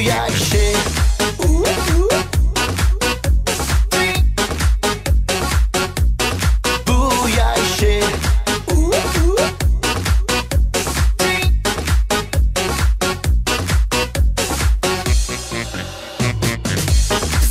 Bujaj się. Się.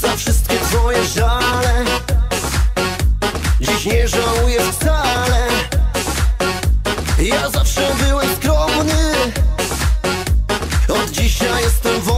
Za wszystkie twoje żale. Dziś nie żałuję wcale. Ja zawsze byłem skromny. Od dzisiaj jestem wolny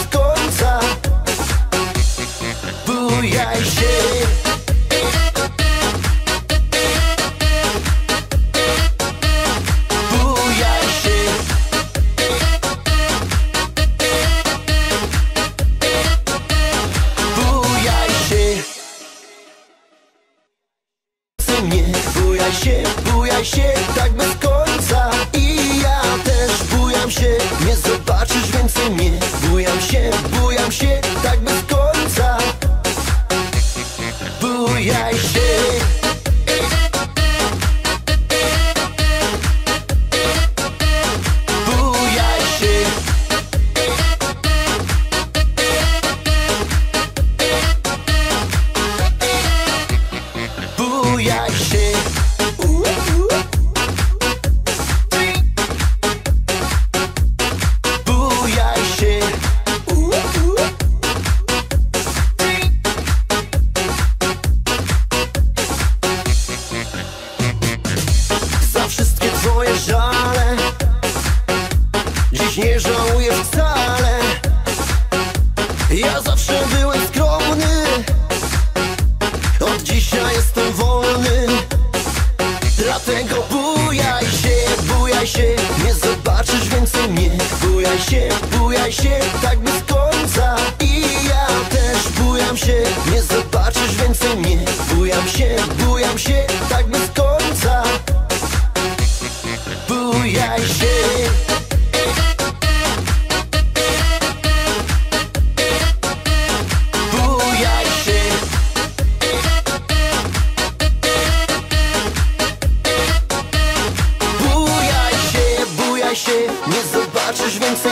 Bujaj się. Bujaj się. Bujaj się. Mnie. Bujaj się, bujaj się Tak bez końca. I ja też bujam się. Nie Bujaj się Ja zawsze byłem skromny. Od dzisiaj jestem wolny. Dlatego bujaj się, bujaj się. Nie zobaczysz więcej mnie. Bujaj się, bujaj się. Tak bez końca. I ja też bujam się. Nie zobaczysz więcej mnie. Bujam się, bujam się. Tak bez końca. Bujaj się